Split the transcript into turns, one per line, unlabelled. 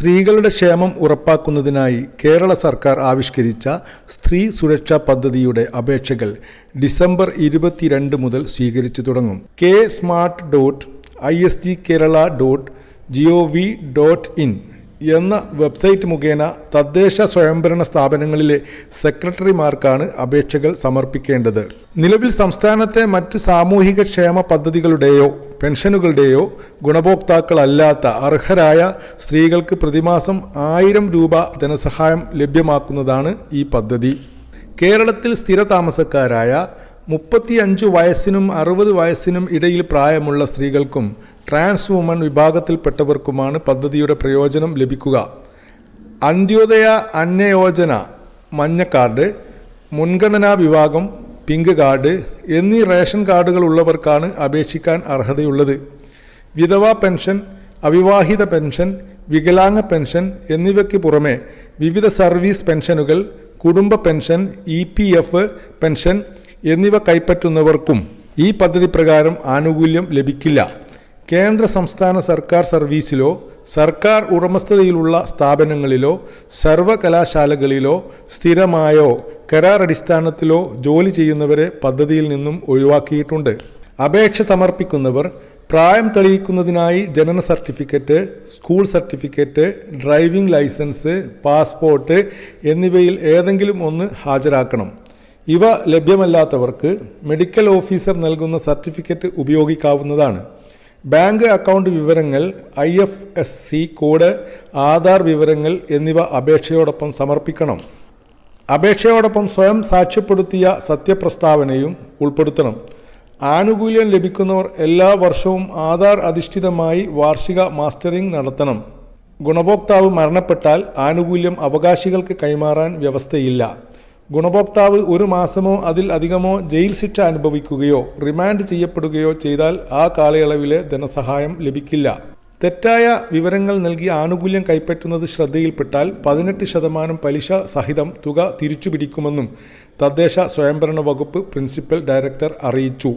സ്ത്രീകളുടെ ക്ഷേമം ഉറപ്പാക്കുന്നതിനായി കേരള സർക്കാർ ആവിഷ്കരിച്ച സ്ത്രീ സുരക്ഷാ പദ്ധതിയുടെ അപേക്ഷകൾ ഡിസംബർ ഇരുപത്തിരണ്ട് മുതൽ സ്വീകരിച്ചു തുടങ്ങും. K smart dot I S G Kerala dot G O V dot in എന്ന വെബ്സൈറ്റ് മുഖേന തദ്ദേശ സ്വയംഭരണ സ്ഥാപനങ്ങളിലെ സെക്രട്ടറിമാർക്കാണ് അപേക്ഷകൾ സമർപ്പിക്കേണ്ടത്. നിലവിൽ സംസ്ഥാനത്തെ മറ്റ് സാമൂഹിക ക്ഷേമ പദ്ധതികളുടെയോ പെൻഷനുകളുടെയോ ഗുണഭോക്താക്കളല്ലാത്ത അർഹരായ സ്ത്രീകൾക്ക് പ്രതിമാസം ആയിരം രൂപ ധനസഹായം ലഭ്യമാക്കുന്നതാണ് ഈ പദ്ധതി. കേരളത്തിൽ സ്ഥിരതാമസക്കാരായ മുപ്പത്തിയഞ്ച് വയസ്സിനും അറുപത് വയസ്സിനും ഇടയിൽ പ്രായമുള്ള സ്ത്രീകൾക്കും ട്രാൻസ് വുമൺ വിഭാഗത്തിൽപ്പെട്ടവർക്കുമാണ് പദ്ധതിയുടെ പ്രയോജനം ലഭിക്കുക. അന്ത്യോദയ അന്നയോജന മഞ്ഞ കാർഡ് മുൻഗണനാ വിഭാഗം പിങ്ക് കാർഡ് എന്നീ റേഷൻ കാർഡുകൾ ഉള്ളവർക്കാണ് അപേക്ഷിക്കാൻ അർഹതയുള്ളത്. വിധവാ പെൻഷൻ അവിവാഹിത പെൻഷൻ വികലാംഗ പെൻഷൻ എന്നിവയ്ക്ക് പുറമെ വിവിധ സർവീസ് പെൻഷനുകൾ കുടുംബ pension E P F pension എന്നിവ കൈപ്പറ്റുന്നവർക്കും ഈ പദ്ധതി പ്രകാരം ആനുകൂല്യം ലഭിക്കില്ല. കേന്ദ്ര സംസ്ഥാന സർക്കാർ സർവീസിലോ സർക്കാർ ഉടമസ്ഥതയിലുള്ള സ്ഥാപനങ്ങളിലോ സർവകലാശാലകളിലോ സ്ഥിരമായോ കരാർ അടിസ്ഥാനത്തിലോ ജോലി ചെയ്യുന്നവരെ പദ്ധതിയിൽ നിന്നും ഒഴിവാക്കിയിട്ടുണ്ട്. അപേക്ഷ സമർപ്പിക്കുന്നവർ പ്രായം തെളിയിക്കുന്നതിനായി ജനന certificate school certificate driving licence passport എന്നിവയിൽ ഏതെങ്കിലും ഒന്ന് ഹാജരാക്കണം. ഇവ ലഭ്യമല്ലാത്തവർക്ക് മെഡിക്കൽ ഓഫീസർ നൽകുന്ന സർട്ടിഫിക്കറ്റ് ഉപയോഗിക്കാവുന്നതാണ്. ബാങ്ക് അക്കൗണ്ട് വിവരങ്ങൾ I F S C code Aadhaar വിവരങ്ങൾ എന്നിവ അപേക്ഷയോടൊപ്പം സമർപ്പിക്കണം. അപേക്ഷയോടൊപ്പം സ്വയം സാക്ഷ്യപ്പെടുത്തിയ സത്യപ്രസ്താവനയും ഉൾപ്പെടുത്തണം. ആനുകൂല്യം ലഭിക്കുന്നവർ എല്ലാ വർഷവും ആധാർ അധിഷ്ഠിതമായി വാർഷിക മാസ്റ്ററിംഗ് നടത്തണം. ഗുണഭോക്താവ് മരണപ്പെട്ടാൽ ആനുകൂല്യം അവകാശികൾക്ക് കൈമാറാൻ വ്യവസ്ഥയില്ല. ഗുണഭോക്താവ് ഒരു മാസമോ അതിൽ അധികമോ ജയിൽ ശിക്ഷ അനുഭവിക്കുകയോ റിമാൻഡ് ചെയ്യപ്പെടുകയോ ചെയ്താൽ ആ കാലയളവിലെ ധനസഹായം ലഭിക്കില്ല. തെറ്റായ വിവരങ്ങൾ നൽകി ആനുകൂല്യം കൈപ്പറ്റുന്നത് ശ്രദ്ധയിൽപ്പെട്ടാൽ പതിനെട്ട് ശതമാനം പലിശ സഹിതം തുക തിരിച്ചുപിടിക്കുമെന്നും തദ്ദേശ സ്വയംഭരണ വകുപ്പ് പ്രിൻസിപ്പൽ ഡയറക്ടർ അറിയിച്ചു.